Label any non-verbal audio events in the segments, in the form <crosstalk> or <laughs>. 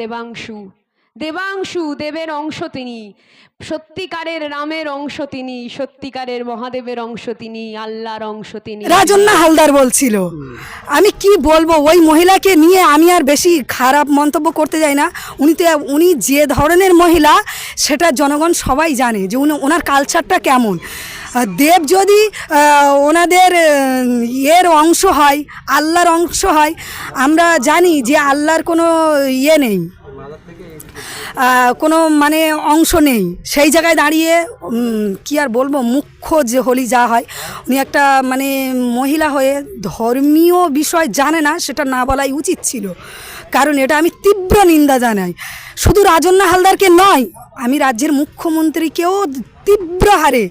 দেবাংশু। দেবাংশু দেবের অংশ তিনি। সত্যিকারের রামের অংশ তিনি, সত্যিকারের মহাদেবের অংশ তিনি, আল্লাহর অংশ তিনি। রাজন্না হালদার বলছিল, আমি কি বলব? ওই মহিলাকে নিয়ে আমি আর বেশি খারাপ মন্তব্য করতে যাই না। উনি তো, উনি যে ধরনের মহিলা, সেটা জনগণ সবাই জানে যে উনি, ওনার কালচারটা কেমন। দেব যদি ওনাদের ইয়ের অংশ হয়, আল্লাহর অংশ হয়, আমরা জানি যে আল্লাহর কোনো ইয়ে নেই কোনো মানে অংশ নেই। সেই জায়গায় দাঁড়িয়ে কি আর বলব মুখ্য যে হলি যা হয়। উনি একটা মানে মহিলা হয়ে ধর্মীয় বিষয় জানে না, সেটা না বলাই উচিত ছিল। কারণ এটা আমি তীব্র নিন্দা জানাই। শুধু রাজন্না হালদারকে নয়, আমি রাজ্যের মুখ্যমন্ত্রীকেও তীব্র হারে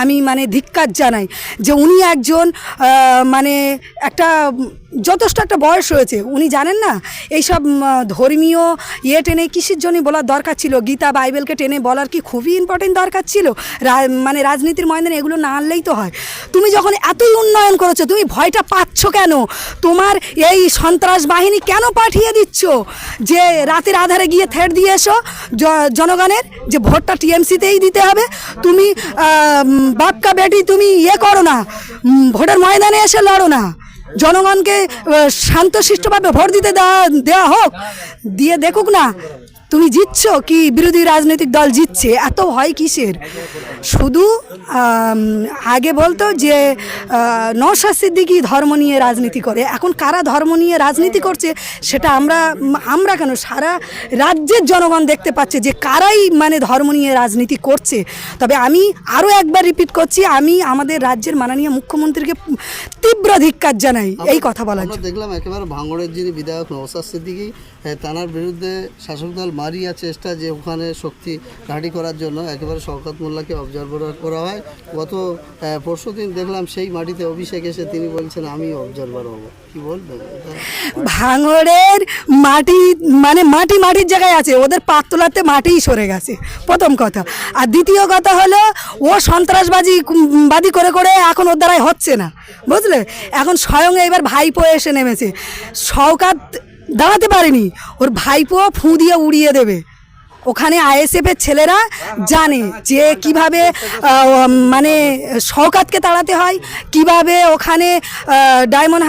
আমি মানে ধিক্কার জানাই যে উনি একজন মানে একটা যথেষ্ট একটা বয়স হয়েছে। উনি জানেন না? এইসব ধর্মীয় ইয়ে টেনে কিসের জন্য বলার দরকার ছিল? গীতা, বাইবেলকে টেনে বলার কি খুবই ইম্পর্টেন্ট দরকার ছিল? মানে রাজনীতির ময়দানে এগুলো না আনলেই তো হয়। তুমি যখন এতই উন্নয়ন করেছ, তুমি ভয়টা পাচ্ছ কেন? তোমার এই সন্ত্রাস বাহিনী কেন পাঠিয়ে দিচ্ছ? যে রাতের আধারে গিয়ে থেট দিয়ে এসো জনগণের, যে ভোটটা টিএমসিতেই দিতে হবে। তুমি বাপকা বেটি তুমি ইয়ে করো না। ভোটের ময়দানে এসে লড়ো না। জনগণকে শান্তশিষ্টভাবে ভোট দিতে দেওয়া দেওয়া হোক, দিয়ে দেখুক না তুমি জিতছো কি বিরোধী রাজনৈতিক দল জিতছে? এত হয় কিসের? শুধু আগে বলতো যে নওশাদ সিদ্দিকি ধর্ম নিয়ে রাজনীতি করে। এখন কারা ধর্ম নিয়ে রাজনীতি করছে সেটা আমরা আমরা কেন সারা রাজ্যের জনগণ দেখতে পাচ্ছে যে কারাই মানে ধর্ম নিয়ে রাজনীতি করছে। তবে আমি আরও একবার রিপিট করছি আমি আমাদের রাজ্যের মাননীয় মুখ্যমন্ত্রীকে তীব্র ধিক্কার জানাই। এই কথা জন্য। দেখলাম একেবারে ভাঙড়ের যিনি বিধায়ক সিদ্দিকী হ্যাঁ, তানার বিরুদ্ধে শাসক দল মারিয়া চেষ্টা যে ওখানে শক্তি ঘাঁটি করার জন্য একেবারে শওকত মোল্লাকে অবজারভার করা হয়। গত পরশু দিন দেখলাম সেই মাটিতে অভিষেক এসে তিনি বলছেন, আমি অবজারভার হব। কি বলবেন? <laughs> ভাঙড়ের মাটি মানে মাটি মাটির জায়গায় আছে, ওদের পাততলাতে মাটিই সরে গেছে, প্রথম কথা। আর দ্বিতীয় কথা হলো, ও সন্ত্রাসবাজি বাদী করে করে এখন ওর দ্বারাই হচ্ছে না, বুঝলে? এখন স্বয়ং এবার ভাইপো এসে নেমেছে। শওকাত দাঁড়াতে পারেনি। ওর ভাইপো ফু দিয়ে উড়িয়ে দেবে। ওখানে আইএসএফের ছেলেরা জানে যে কীভাবে মানে শওকাতকে তাড়াতে হয়, কীভাবে ওখানে ডায়মন্ড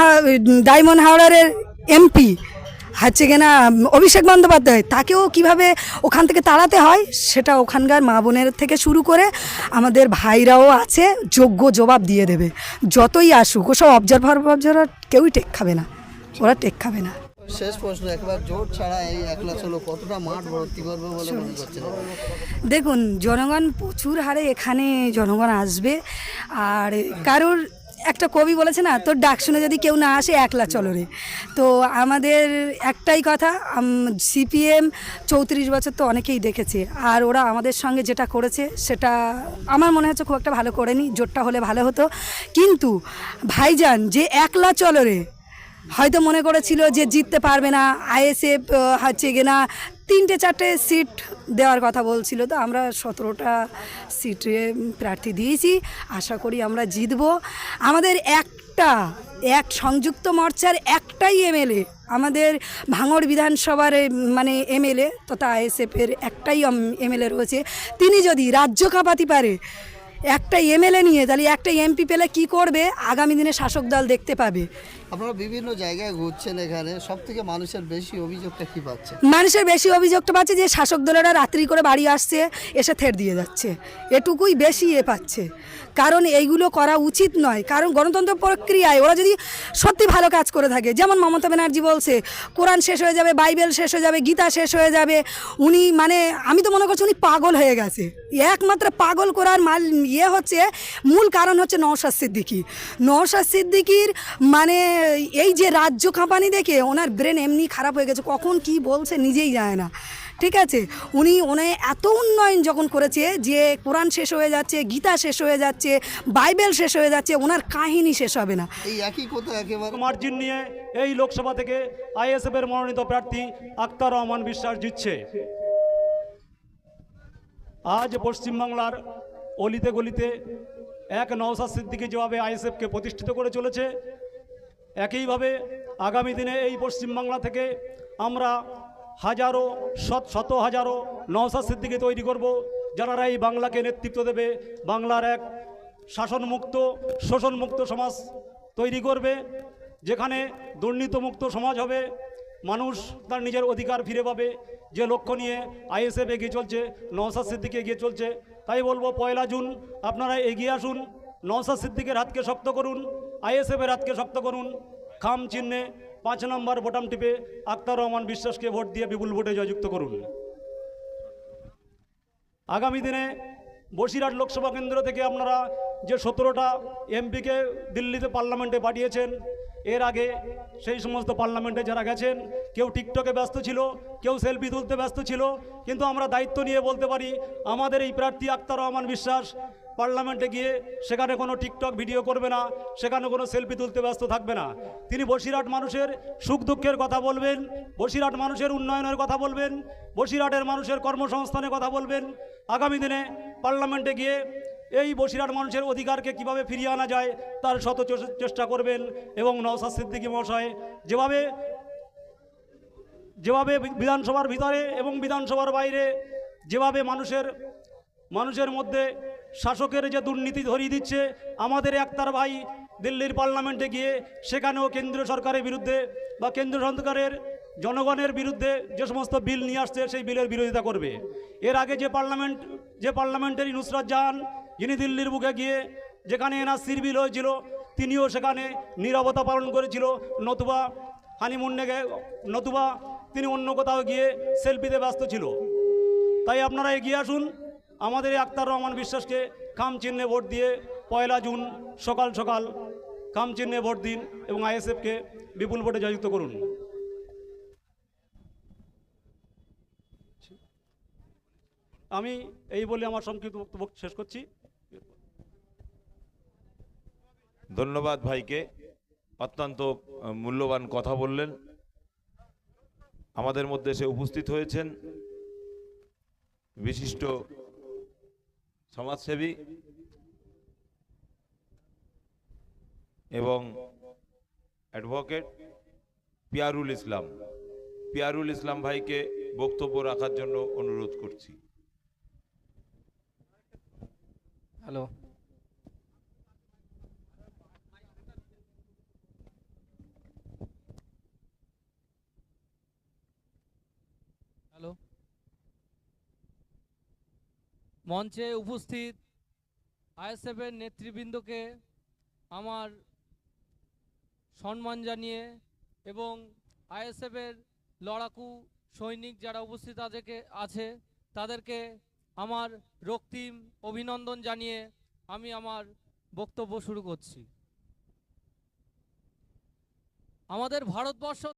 ডায়মন্ড হাওড়ারের এমপি, হচ্ছে কিনা, অভিষেক বন্দ্যোপাধ্যায়, তাকেও কীভাবে ওখান থেকে তাড়াতে হয়, সেটা ওখানকার মা বোনের থেকে শুরু করে আমাদের ভাইরাও আছে, যোগ্য জবাব দিয়ে দেবে। যতই আসুক, ওসব অবজারভার অবজারভার কেউই টেক খাবে না। ওরা টেক খাবে না। শেষ প্রশ্ন একবার জোট ছাড়া এই একলা চলো কতটা মাঠ ভর্তি করবে বলে মনে করছেন দেখুন জনগণ প্রচুর হারে এখানে জনগণ আসবে। আর কারোর একটা কবি বলেছে না তোর ডাক শুনে যদি কেউ না আসে একলা চলো রে। তো আমাদের একটাই কথা সিপিএম চৌত্রিশ বছর তো অনেকেই দেখেছে। আর ওরা আমাদের সঙ্গে যেটা করেছে সেটা আমার মনে হচ্ছে খুব একটা ভালো করেনি। জোটটা হলে ভালো হতো। কিন্তু ভাইজান যে একলা চলো রে হয়তো মনে করেছিল যে জিততে পারবে না, আইএসএফ হচ্ছে কিনা তিনটে চারটে সিট দেওয়ার কথা বলছিল। তো আমরা সতেরোটা সিটে প্রার্থী দিয়েছি। আশা করি আমরা জিতব। আমাদের একটা, এক সংযুক্ত মোর্চার একটাই এমএলএ আমাদের ভাঙড় বিধানসভার মানে এমএলএ তথা আইএসএফের একটাই এমএলএ রয়েছে। তিনি যদি রাজ্য কাঁপাতে পারে একটা এমএলএ নিয়ে তাহলে একটা এমপি পেলে কি করবে? আগামী দিনে শাসক দল দেখতে পাবে। আপনারা বিভিন্ন জায়গায় ঘুরছেন এখানে সব থেকে মানুষের বেশি অভিযোগটা কি পাচ্ছে? মানুষের বেশি অভিযোগটা পাচ্ছে যে শাসক দলেরা রাত্রি করে বাড়ি আসছে এসে থের দিয়ে যাচ্ছে। এটুকুই বেশি এ পাচ্ছে। কারণ এইগুলো করা উচিত নয়। কারণ গণতন্ত্র প্রক্রিয়ায় ওরা যদি সত্যি ভালো কাজ করে থাকে, যেমন মমতা ব্যানার্জি বলছে, কোরআন শেষ হয়ে যাবে, বাইবেল শেষ হয়ে যাবে, গীতা শেষ হয়ে যাবে, উনি মানে আমি তো মনে করছি উনি পাগল হয়ে গেছে। একমাত্র পাগল করার মাল ইয়ে হচ্ছে, মূল কারণ হচ্ছে নওশাদ সিদ্দিকি। নওশাদ সিদ্দিকির মানে এই যে রাজ্য কাঁপানি দেখে ওনার ব্রেন এমনি খারাপ হয়ে গেছে, কখন কি বলছে নিজেই জানে না। ঠিক আছে? উনি উনি এত উন্নয়ন যখন করেছে যে কোরআন শেষ হয়ে যাচ্ছে গীতা শেষ হয়ে যাচ্ছে বাইবেল শেষ হয়ে যাচ্ছে ওনার কাহিনী শেষ হবে না। এই একই কথা একেবারে মার্জিন নিয়ে এই লোকসভা থেকে আইএসএফ এর মনোনীত প্রার্থী আক্তার রহমান বিশ্বাস জিতছে। আজ পশ্চিমবাংলার অলিতে গলিতে এক নওসাদ সিদ্দিকি যেভাবে আইএসএফকে প্রতিষ্ঠিত করে চলেছে একইভাবে আগামী দিনে এই পশ্চিমবাংলা থেকে আমরা হাজারো, শত শত হাজারো নওসাদ সিদ্দিকে তৈরি করব, যারা এই বাংলাকে নেতৃত্ব দেবে। বাংলার এক শাসনমুক্ত, শোষণমুক্ত সমাজ তৈরি করবে, যেখানে দুর্নীতিমুক্ত সমাজ হবে। মানুষ তার নিজের অধিকার ফিরে পাবে। যে লক্ষ্য নিয়ে আইএসএফ এগিয়ে চলছে নওসাদ সিদ্দিকে এগিয়ে চলছে, তাই বলব পয়লা জুন, আপনারা এগিয়ে আসুন নওসাদ সিদ্দিকের হাতকে শক্ত করুন, আইএসএফের হাতকে শক্ত করুন, খাম চিহ্নে পাঁচ নম্বর বোটাম টিপে আক্তার রহমান বিশ্বাসকে ভোট দিয়ে বিপুল ভোটে জয়যুক্ত করুন। আগামী দিনে বসিরহাট লোকসভা কেন্দ্র থেকে আপনারা যে সতেরোটা এমপিকে দিল্লিতে পার্লামেন্টে পাঠিয়েছেন, এর আগে সেই সমস্ত পার্লামেন্টে যারা গেছেন, কেউ টিকটকে ব্যস্ত ছিল, কেউ সেলফি তুলতে ব্যস্ত ছিল, কিন্তু আমরা দায়িত্ব নিয়ে বলতে পারি, আমাদের এই প্রার্থী আক্তার রহমান বিশ্বাস পার্লামেন্টে গিয়ে সেখানে কোনো টিকটক ভিডিও করবে না, সেখানে কোনো সেলফি তুলতে ব্যস্ত থাকবে না। তিনি বসিরহাট মানুষের সুখ দুঃখের কথা বলবেন, বসিরহাট মানুষের উন্নয়নের কথা বলবেন, বসিরহাটের মানুষের কর্মসংস্থানের কথা বলবেন। আগামী দিনে পার্লামেন্টে গিয়ে এই বসিরহাট মানুষের অধিকারকে কীভাবে ফিরিয়ে আনা যায় তার শত চেষ্টা করবেন এবং নওসাদ সিদ্দিকী মহাশয়। যেভাবে যেভাবে বিধানসভার ভিতরে এবং বিধানসভার বাইরে, যেভাবে মানুষের মানুষের মধ্যে শাসকের যে দুর্নীতি ধরিয়ে দিচ্ছে, আমাদের একতার ভাই দিল্লির পার্লামেন্টে গিয়ে সেখানেও কেন্দ্রীয় সরকারের বিরুদ্ধে বা কেন্দ্র সরকারের জনগণের বিরুদ্ধে যে সমস্ত বিল নিয়ে আসছে, সেই বিলের বিরোধিতা করবে। এর আগে যে পার্লামেন্ট, যে পার্লামেন্টারি নুসরাত জাহান, যিনি দিল্লির বুকে গিয়ে যেখানে এনআরসির বিল হয়েছিল, তিনিও সেখানে নীরবতা পালন করেছিল। নতুবা হানিমুন্নে গে নতুবা তিনি অন্য কোথাও গিয়ে সেলফিতে ব্যস্ত ছিল। তাই আপনারা এগিয়ে আসুন। আমাদের আক্তার রহমান বিশ্বাসকে খাম চিহ্নে ভোট দিয়ে পয়লা জুন সকাল সকাল খাম চিহ্নে ভোট দিন এবং আইএসএফকে বিপুল ভোটে জয়যুক্ত করুন। আমি এই বলে আমার সংক্ষিপ্ত বক্তব্য শেষ করছি। ধন্যবাদ ভাইকে। অত্যন্ত মূল্যবান কথা বললেন। আমাদের মধ্যে সে উপস্থিত হয়েছেন। বিশিষ্ট সমাজসেবী এবং অ্যাডভোকেট পিয়ারুল ইসলাম। পিয়ারুল ইসলাম ভাইকে বক্তব্য রাখার জন্য অনুরোধ করছি। হ্যালো। মঞ্চে উপস্থিত আইএসএফের নেতৃবৃন্দকে আমার সম্মান জানিয়ে এবং আইএসএফের লড়াকু সৈনিক যারা উপস্থিত আজকে আছে, তাদেরকে আমার রক্তিম অভিনন্দন জানিয়ে আমি আমার বক্তব্য শুরু করছি। আমাদের ভারতবর্ষ